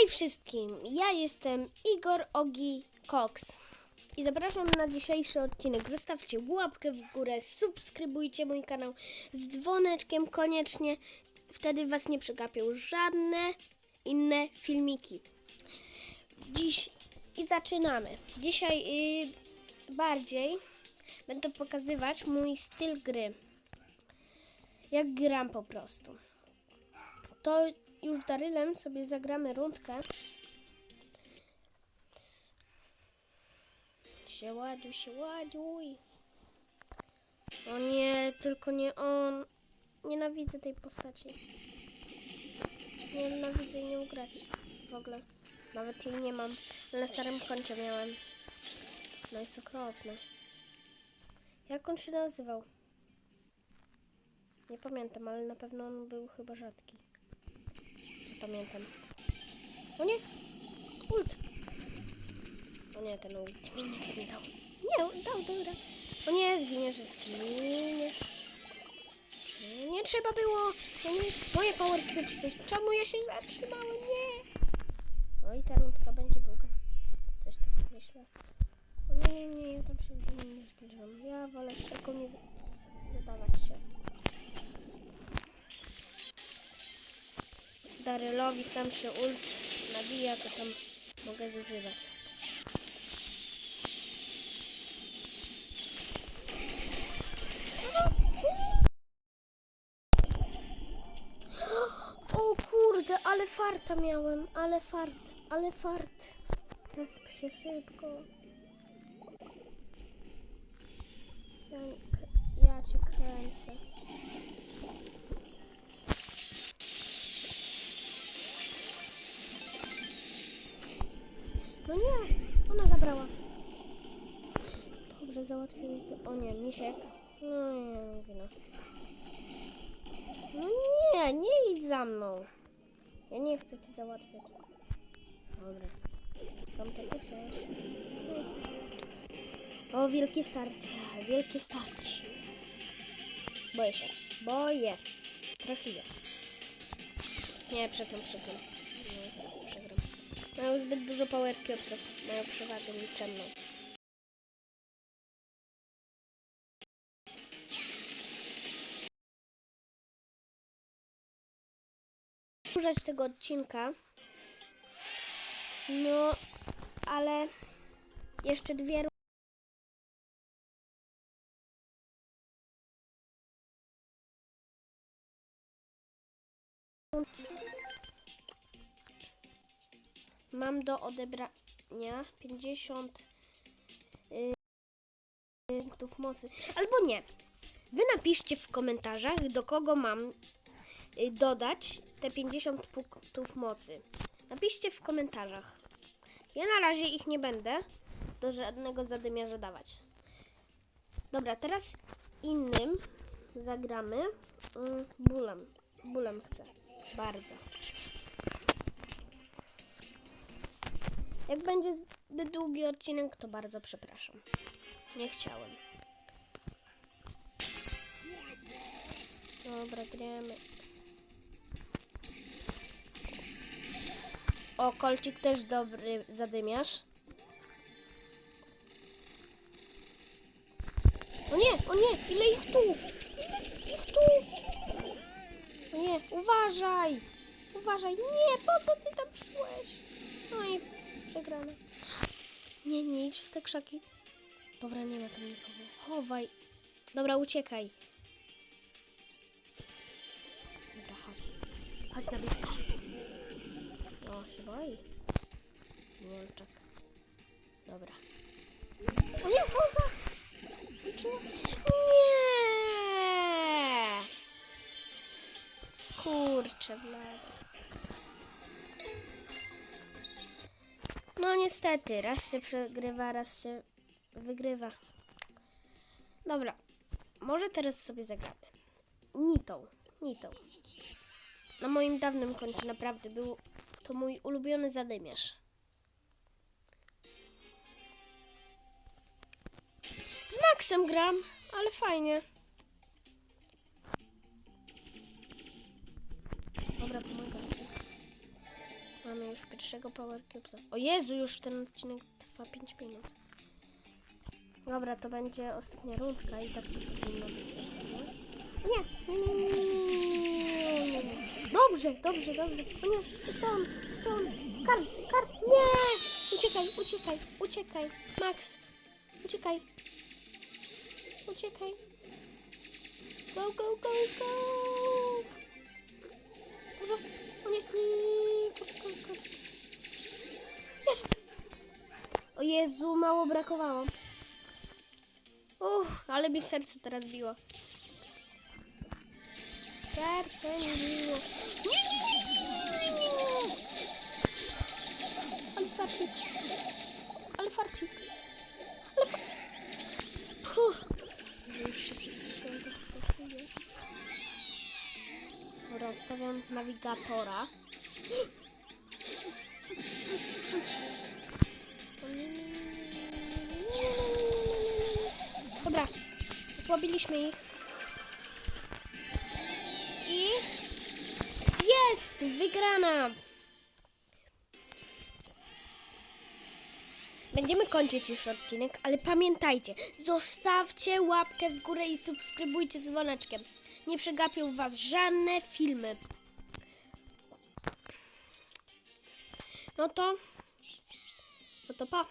Hej wszystkim, ja jestem Igor Ogi Cox i zapraszam na dzisiejszy odcinek. Zostawcie łapkę w górę, subskrybujcie mój kanał z dzwoneczkiem koniecznie, wtedy Was nie przegapią żadne inne filmiki. Dziś i zaczynamy. Dzisiaj y, bardziej będę pokazywać mój styl gry. Jak gram po prostu to już Darylem sobie zagramy rundkę. Się ładuj, się ładuj. O nie, tylko nie on. Nienawidzę tej postaci. Nienawidzę jej nie ugrać w ogóle. Nawet jej nie mam. Na starym koncie miałem. No jest okropne. Jak on się nazywał? Nie pamiętam, ale na pewno on był chyba rzadki. Pamiętam. O nie! Ult! O nie, ten ult mi nic nie dał. Nie, dał, dobra. O nie, zginiesz, zginiesz. Nie, trzeba było. Ja nie, moje power cubesy. Czemu ja się zatrzymałem? Nie! O i ta rundka będzie długa. Coś tak myślę. O nie, nie, nie, ja tam się nie zbliżam. Ja wolę tylko nie zadawać się. Darylowi sam się ult nabija, to tam mogę zużywać. O kurde, ale farta miałem, ale fart, ale fart. Resp się szybko. Z- O nie, misiek. No nie, wina. No nie, nie idź za mną. Ja nie chcę cię załatwiać. Dobra. Sam tego chciałeś. O, wielkie starcie, wielkie starcie. Boję się, boję. Straszliwie. Nie, przegram, przegram. Nie, przegram. Mają zbyt dużo power cubesów. Mają przewagę liczebną. Użyć tego odcinka. No, ale jeszcze dwie Mam do odebrania 50 y, punktów mocy. Albo nie. Wy napiszcie w komentarzach, do kogo mam dodać te 50 punktów mocy. Napiszcie w komentarzach. Ja na razie ich nie będę do żadnego zadymiarza dawać. Dobra, teraz innym zagramy. Mm, Bólem. Bólem chcę. Bardzo. Jak będzie zbyt długi odcinek, to bardzo przepraszam. Nie chciałem. Dobra, gramy. O, kolcik też dobry zadymiarz. O nie, o nie, ile ich tu? Ile ich tu? O nie, uważaj! Uważaj, nie, po co ty tam szłeś? No i przegrana. Nie, nie idź w te krzaki. Dobra, nie ma tam nikogo. Chowaj. Dobra, uciekaj. Dobra, chodź. Chodź na bitkę. O, się boi. Niemczak. Dobra. O nie, poza! Nie! Kurczę, blady. No niestety, raz się przegrywa, raz się wygrywa. Dobra, może teraz sobie zagramy. Nitą, Nitą. Na moim dawnym koncie naprawdę był to mój ulubiony zadymiarz. Z Maxem gram, ale fajnie. Dobra, pomagajcie. Mamy już pierwszego Power Cubesa. O Jezu, już ten odcinek trwa 5 minut. Dobra, to będzie ostatnia rundka i tak to powinno być. Nie, nie, nie, nie, nie, nie, nie, nie. Dobrze, dobrze, dobrze. O nie, jeszcze on, jeszcze on. Kar, kar, nie! Uciekaj, uciekaj, uciekaj. Max, uciekaj. Uciekaj. Go, go, go, go! Może, o nie, nie, nie. Jest! O Jezu, mało brakowało. Uff, ale mi serce teraz biło. Serce mi biło. Nie, nie, nie, nie, nie, nie. Ale farcik. Ale farcik. Ale fa... Puh. Już się przestraszyłem tak po chwili. Dobra, stawiam nawigatora. Dobra, osłabiliśmy ich. Wygrana! Będziemy kończyć już odcinek, ale pamiętajcie, zostawcie łapkę w górę i subskrybujcie z dzwoneczkiem. Nie przegapią Was żadne filmy. No to... No to pa.